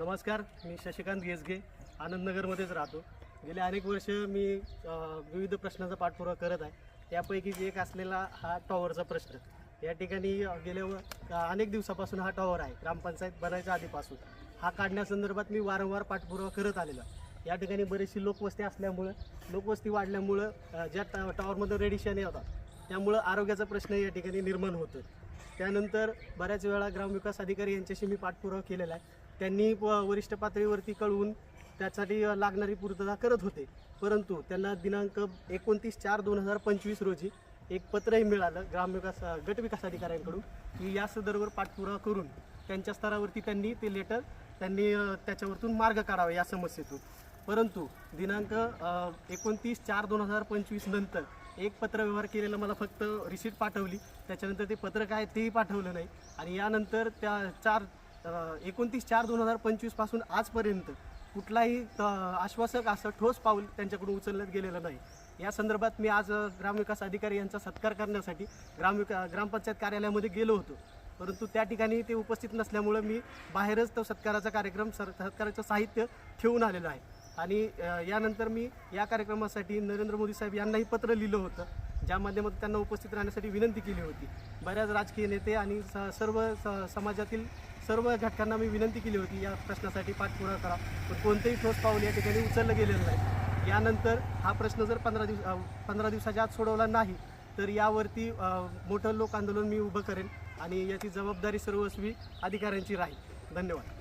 नमस्कार मी शशिकांत गेसगे आनंदनगरमध्येच राहतो. गेले अनेक वर्ष मी विविध प्रश्नांचा पाठपुरावा करत आहे. त्यापैकी एक असलेला हा टॉवरचा प्रश्न. या ठिकाणी गेल्या अनेक दिवसापासून हा टॉवर आहे. ग्रामपंचायत बनायच्या आधीपासून. हा काढण्यासंदर्भात मी वारंवार पाठपुरावा करत आलेलो या ठिकाणी बरीचशी लोकवस्ती असल्यामुळं लोकवस्ती वाढल्यामुळं ज्या टॉ टॉवरमध्ये रेडिशन येतात त्यामुळं आरोग्याचा प्रश्न या ठिकाणी निर्माण होतो त्यानंतर बऱ्याच वेळा ग्रामविकास अधिकारी यांच्याशी मी पाठपुरावा केलेला आहे. त्यांनी वरिष्ठ पातळीवरती कळवून त्यासाठी लागणारी पूर्तता करत होते. परंतु त्यांना दिनांक एकोणतीस चार दोन हजार पंचवीस रोजी एक पत्रही मिळालं ग्रामविकास गटविकास अधिकाऱ्यांकडून की या सदरवर पाठपुरावा करून त्यांच्या स्तरावरती त्यांनी ते लेटर त्यांनी त्याच्यावरतून मार्ग काढावा या समस्येतून. परंतु दिनांक एकोणतीस चार दोन हजार पंचवीस नंतर एक पत्रव्यवहार केलेलं मला फक्त रिसीट पाठवली. त्याच्यानंतर ते पत्र काय तेही पाठवलं नाही. आणि यानंतर त्या चार एकोणतीस चार दोन हजार पंचवीसपासून आजपर्यंत कुठलाही आश्वासक असं ठोस पाऊल त्यांच्याकडून उचलण्यात गेलेलं नाही. या संदर्भात मी आज ग्रामविकास अधिकारी यांचा सत्कार करण्यासाठी ग्रामविका ग्रामपंचायत कार्यालयामध्ये गेलो होतो. परंतु त्या ठिकाणी ते उपस्थित नसल्यामुळं मी बाहेरच तो सत्काराचा कार्यक्रम सर सत्काराचं साहित्य ठेवून आलेलं आहे. आणि यानंतर मी या कार्यक्रमासाठी नरेंद्र मोदी साहेब यांनाही पत्र लिहिलं होतं ज्या माध्यमातून त्यांना उपस्थित राहण्यासाठी विनंती केली होती. बऱ्याच राजकीय नेते आणि स सर्व स समाजातील सर्व घटकांना मी विनंती केली होती या प्रश्नासाठी पाठपुरा करा. पण कोणतंही ठोस पाऊल या ठिकाणी उचललं गेलेलं नाही. यानंतर हा प्रश्न जर पंधरा दिवस पंधरा दिवसाच्या आत सोडवला नाही तर यावरती मोठं लोक आंदोलन मी उभं करेन आणि याची जबाबदारी सर्वस्वी अधिकाऱ्यांची राहील. धन्यवाद.